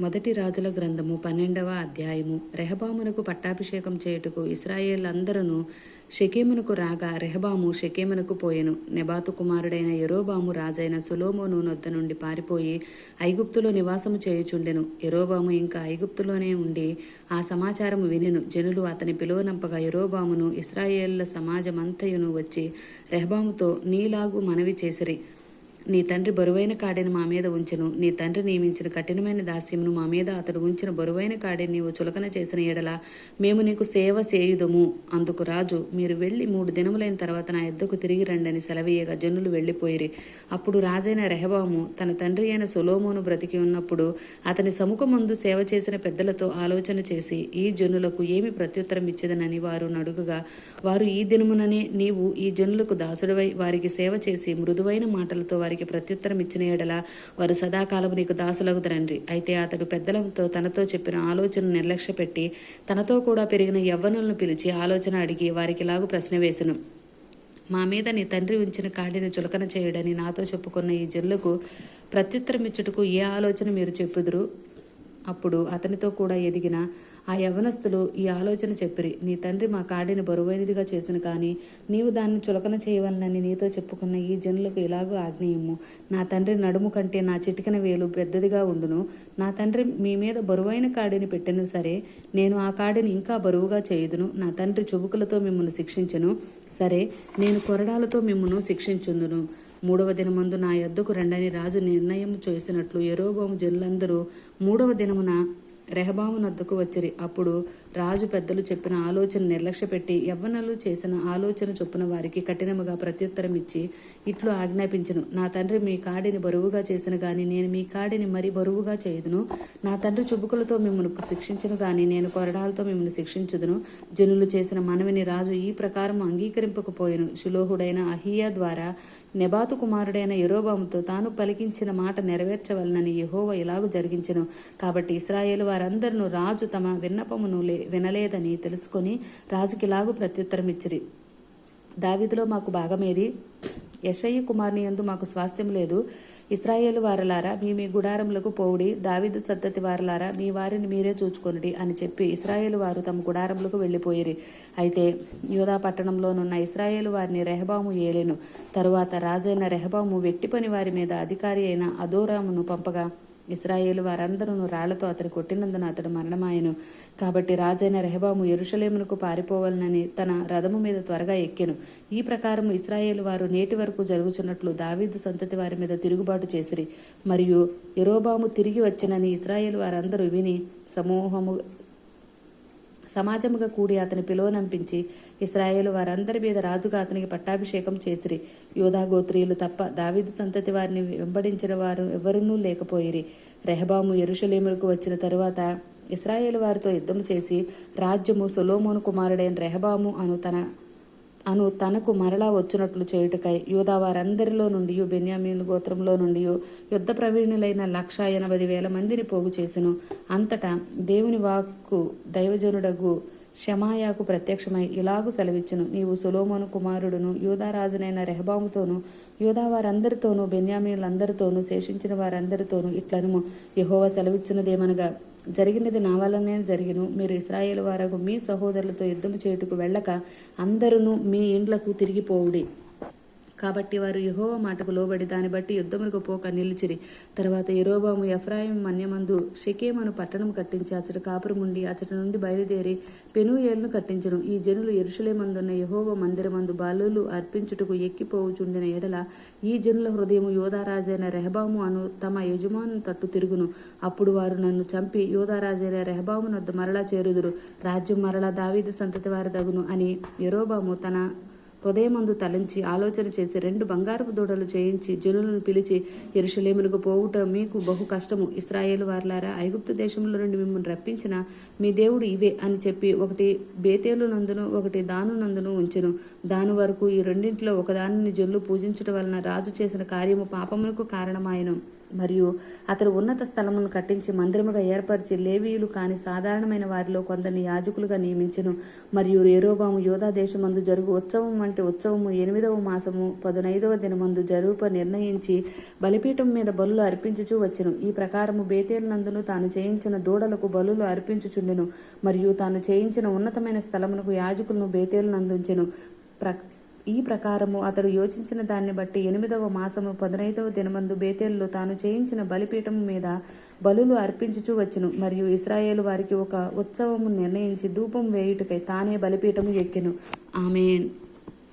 మొదటి రాజుల గ్రంథము పన్నెండవ అధ్యాయము. రెహబామునకు పట్టాభిషేకం చేయుటకు ఇస్రాయేలందరూ షకేమునకు రాగా రెహబాము షకేమునకు పోయెను. నెబాతు కుమారుడైన ఎరోబాము రాజైన సులోమోను నొద్ద నుండి పారిపోయి ఐగుప్తులో నివాసము చేయుచుండెను. యెరోబాము ఇంకా ఐగుప్తులోనే ఉండి ఆ సమాచారము వినెను. జనులు అతని పిలువనంపగా ఎరోబామును ఇస్రాయేళ్ళ సమాజమంతయును వచ్చి రెహబాముతో నీలాగు మనవి చేసిరి. నీ తండ్రి బరువైన కాడిని మా మీద ఉంచెను. నీ తండ్రి నియమించిన కఠినమైన దాస్యమును మా మీద అతడు ఉంచిన బరువైన కాడెని నీవు చులకన చేసిన ఎడల మేము నీకు సేవ చేయుదము. అందుకు రాజు మీరు వెళ్ళి మూడు దినములైన తర్వాత నా ఎద్దకు తిరిగి రండని సెలవీయగా జనులు వెళ్ళిపోయిరి. అప్పుడు రాజైన రెహబాము తన తండ్రి అయిన సొలోమోను బ్రతికి ఉన్నప్పుడు అతని సముఖమందు సేవ చేసిన పెద్దలతో ఆలోచన చేసి ఈ జనులకు ఏమి ప్రత్యుత్తరం ఇచ్చేదనని వారు నడుగుగా వారు ఈ దినముననే నీవు ఈ జనులకు దాసుడవై వారికి సేవ చేసి మృదువైన మాటలతో వారికి ప్రత్యుత్తరం ఇచ్చిన ఎడల వారు సదాకాలము నీకు దాసులగుదరండి. అయితే అతడు పెద్దలతో తనతో చెప్పిన ఆలోచన నిర్లక్ష్య పెట్టి తనతో కూడా పెరిగిన యవ్వనులను పిలిచి ఆలోచన అడిగి వారికి లాగు ప్రశ్న వేసను. మా మీద నీ తండ్రి ఉంచిన కాడిని చులకన చేయడని నాతో చెప్పుకున్న ఈ జల్లుకు ప్రత్యుత్తరం ఇచ్చుటకు ఏ ఆలోచన మీరు చెప్పుదురు? అప్పుడు అతనితో కూడా ఎదిగిన ఆ యవనస్తులు ఈ ఆలోచన చెప్పిరి నీ తండ్రి మా కాడిని బరువైనదిగా చేసిన కానీ నీవు దాన్ని చులకన చేయవలనని నీతో చెప్పుకున్న ఈ జనులకు ఇలాగూ ఆగ్నేయము నా తండ్రి నడుము కంటే నా చిటికన వేలు పెద్దదిగా ఉండును. నా తండ్రి మీ మీద బరువైన కాడిని పెట్టెను సరే నేను ఆ కాడిని ఇంకా బరువుగా చేయుదును. నా తండ్రి చుబుకులతో మిమ్మల్ని శిక్షించను. సరే నేను కొరడాలతో మిమ్మను శిక్షించుందును. మూడవ దినమందు నా యొద్దకు రండని రాజు నిర్ణయం చేసినట్లు ఎరోబాము జనులందరూ మూడవ దినమున రెహబాము నద్దకు వచ్చిరి. అప్పుడు రాజు పెద్దలు చెప్పిన ఆలోచన నిర్లక్ష్యపెట్టి యవ్వనలు చేసిన ఆలోచన చొప్పున వారికి కఠినముగా ప్రత్యుత్తరం ఇచ్చి ఇట్లు ఆజ్ఞాపించను. నా తండ్రి మీ కాడిని బరువుగా చేసిన గాని నేను మీ కాడిని మరి బరువుగా చేయుదును. నా తండ్రి చుబుకులతో మిమ్మల్ని శిక్షించను గాని నేను కొరడాలతో మిమ్మల్ని శిక్షించుదును. జనులు చేసిన మనవిని రాజు ఈ ప్రకారం అంగీకరింపకపోయాను. శులోహుడైన అహియా ద్వారా నెబాతు కుమారుడైన యరోబాముతో తాను పలికించిన మాట నెరవేర్చవలనని యహోవ ఇలాగు జరిగించెను. కాబట్టి ఇస్రాయేల్ వారందరూ రాజు తమ విన్నపమును లే వినలేదని తెలుసుకొని రాజుకి ఇలాగు ప్రత్యుత్తరం ఇచ్చిరి. దావిదిలో మాకు భాగమేది? యశయ్య కుమార్ని యందు మాకు స్వాస్థ్యం లేదు. ఇస్రాయేలు వారలారా మీ మీ గుడారములకు పోవుడి. దావిదు సద్దతి వారలారా మీ వారిని మీరే చూచుకొనుడి అని చెప్పి ఇస్రాయేలు వారు తమ గుడారములకు వెళ్ళిపోయిరి. అయితే యూదా పట్టణంలోనున్న ఇస్రాయేలు వారిని రెహబాము ఏలెను. తరువాత రాజైన రెహబాము వెట్టి పని వారి మీద అధికారి అయిన అదోరామును పంపగా ఇస్రాయేలు వారందరూ రాళ్ళతో అతని కొట్టినందున అతడు మరణమాయను. కాబట్టి రాజైన రెహబాము ఎరుషలేమునకు పారిపోవాలనని తన రథము మీద త్వరగా ఎక్కెను. ఈ ప్రకారం ఇస్రాయేలు వారు నేటి వరకు జరుగుచున్నట్లు దావీదు సంతతి వారి మీద తిరుగుబాటు చేసిరి. మరియు ఎరోబాము తిరిగి వచ్చినని ఇస్రాయేల్ వారందరూ విని సమూహము సమాజముగా కూడి అతని పిలువనంపించి ఇస్రాయేలు వారందరి మీద రాజుగా అతనికి పట్టాభిషేకం చేసిరి. యోధా గోత్రీయులు తప్ప దావిదు సంతతి వారిని వెంబడించిన వారు ఎవరునూ లేకపోయిరి. రెహబాము ఎరుషలేములకు వచ్చిన తరువాత ఇస్రాయేలు వారితో యుద్ధము చేసి రాజ్యము సొలోమోను కుమారుడైన రెహబాము అను తన అను తనకు మరలా వచ్చినట్లు చేయుటకై యూదా వారందరిలో నుండి బెన్యామీన్ గోత్రంలో నుండి యుద్ధ ప్రవీణులైన లక్ష ఎనభై వేల మందిని పోగు చేసెను. అంతటా దేవుని వాక్కు దైవజనుడగు షమాయాకు ప్రత్యక్షమై ఇలాగు సెలవిచ్చును. నీవు సులోమోను కుమారుడును యూదారాజునైన రెహబాముతోనూ యూదా వారందరితోనూ బెన్యామీనులందరితోనూ శేషించిన వారందరితోనూ ఇట్లనుము. యహోవ సెలవిచ్చినదేమనగా జరిగినది నా వల్లనే జరిగిను. మీరు ఇస్రాయేల్ వారకు మీ సహోదరులతో యుద్ధము చేయుటకు వెళ్ళక అందరూ మీ ఇండ్లకు తిరిగిపోవుడి. కాబట్టి వారు యహోవ మాటకు లోబడి దాన్ని బట్టి యుద్ధములకు పోక నిలిచిరి. తర్వాత ఎరోబాము ఎఫ్రాయిం మన్యమందు షకేమను పట్టణం కట్టించి అతడు కాపురముండి అతడి నుండి బయలుదేరి పెనుయేలును కట్టించను. ఈ జనులు ఎరుషులేమందున్న యహోవ మందిరమందు బాలులు అర్పించుటకు ఎక్కిపోవుచుండిన ఎడల ఈ జనుల హృదయము యోధారాజైన రెహబాము అను తమ యజమాను తట్టు తిరుగును. అప్పుడు వారు నన్ను చంపి యోధారాజైన రెహబాము నద్ద మరలా చేరుదురు. రాజ్యం మరలా దావీదు సంతతి వారి దగును అని ఎరోబాము తన హృదయమందు తలంచి ఆలోచన చేసి రెండు బంగారపు దూడలు చేయించి జనులను పిలిచి ఎరుషులేమునకు పోవుట మీకు బహు కష్టము. ఇస్రాయేల్ వార్లారా ఐగుప్తు దేశంలో నుండి మిమ్మల్ని రప్పించిన మీ దేవుడు ఇవే అని చెప్పి ఒకటి బేతేలు నందును ఒకటి దాను నందును ఉంచెను. దాని వరకు ఈ రెండింటిలో ఒకదానిని జొల్లు పూజించడం వలన రాజు చేసిన కార్యము పాపమునకు కారణమాయను. మరియు అతడు ఉన్నత స్థలమును కట్టించి మందిరముగా ఏర్పరిచి లేవీయులు కాని సాధారణమైన వారిలో కొందరిని యాజకులుగా నియమించెను. మరియు ఏరోబాము యోధా దేశమందు జరుగు ఉత్సవం వంటి ఉత్సవము ఎనిమిదవ మాసము పదునైదవ దినమందు జరుప నిర్ణయించి బలిపీఠం మీద బలులు అర్పించుచూ వచ్చెను. ఈ ప్రకారము బేతేలినందును తాను చేయించిన దూడలకు బలులు అర్పించుచుండెను. మరియు తాను చేయించిన ఉన్నతమైన స్థలమునకు యాజకులను బేతేలినందుంచెను ప్ర ఈ ప్రకారము అతడు యోచించిన దాన్ని బట్టి ఎనిమిదవ మాసము పదనైదవ దినమందు బేతేల్లో తాను చేయించిన బలిపీఠం మీద బలులు అర్పించుచూ వచ్చును. మరియు ఇస్రాయేలు వారికి ఒక ఉత్సవము నిర్ణయించి ధూపం వేయుటకై తానే బలిపీఠము ఎక్కెను. ఆమెన్.